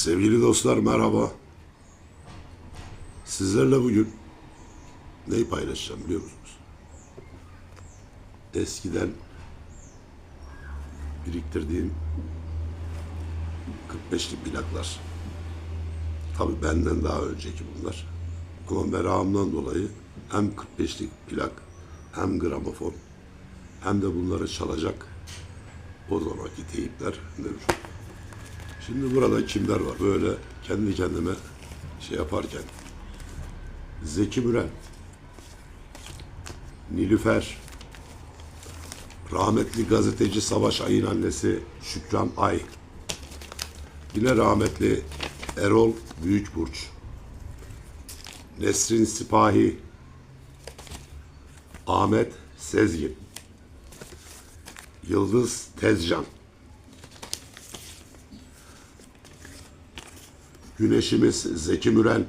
Sevgili dostlar merhaba. Sizlerle bugün neyi paylaşacağım biliyor musunuz? Eskiden biriktirdiğim 45'lik plaklar. Tabii benden daha önceki bunlar. Ama merakımdan dolayı hem 45'lik plak hem gramofon hem de bunları çalacak o zamanki teyipler mevcut. Şimdi burada kimler var? Böyle kendi kendime şey yaparken. Zeki Müren, Nilüfer, rahmetli gazeteci Savaş Ay'ın annesi Şükran Ay, yine rahmetli Erol Büyükburç, Nesrin Sipahi, Ahmet Sezgin, Yıldız Tezcan, Güneşimiz Zeki Müren,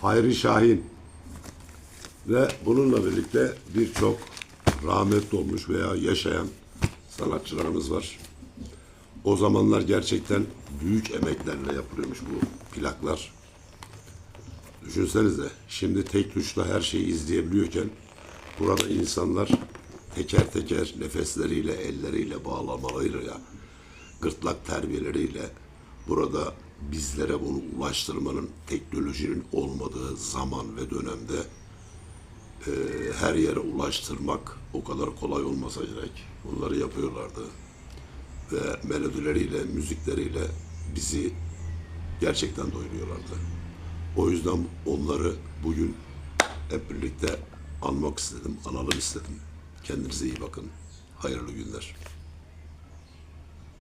Hayri Şahin ve bununla birlikte birçok rahmetli olmuş veya yaşayan sanatçılarımız var. O zamanlar gerçekten büyük emeklerle yapılıyormuş bu plaklar. Düşünsenize şimdi tek tuşla her şeyi izleyebiliyorken burada insanlar teker teker nefesleriyle, elleriyle, bağlamalarıyla, gırtlak terbiyeleriyle burada bizlere bunu ulaştırmanın teknolojinin olmadığı zaman ve dönemde e, her yere ulaştırmak o kadar kolay olmasa gerek. Bunları yapıyorlardı. Ve melodileriyle, müzikleriyle bizi gerçekten doyuruyorlardı. O yüzden onları bugün hep birlikte anmak istedim, analım istedim. Kendinize iyi bakın. Hayırlı günler.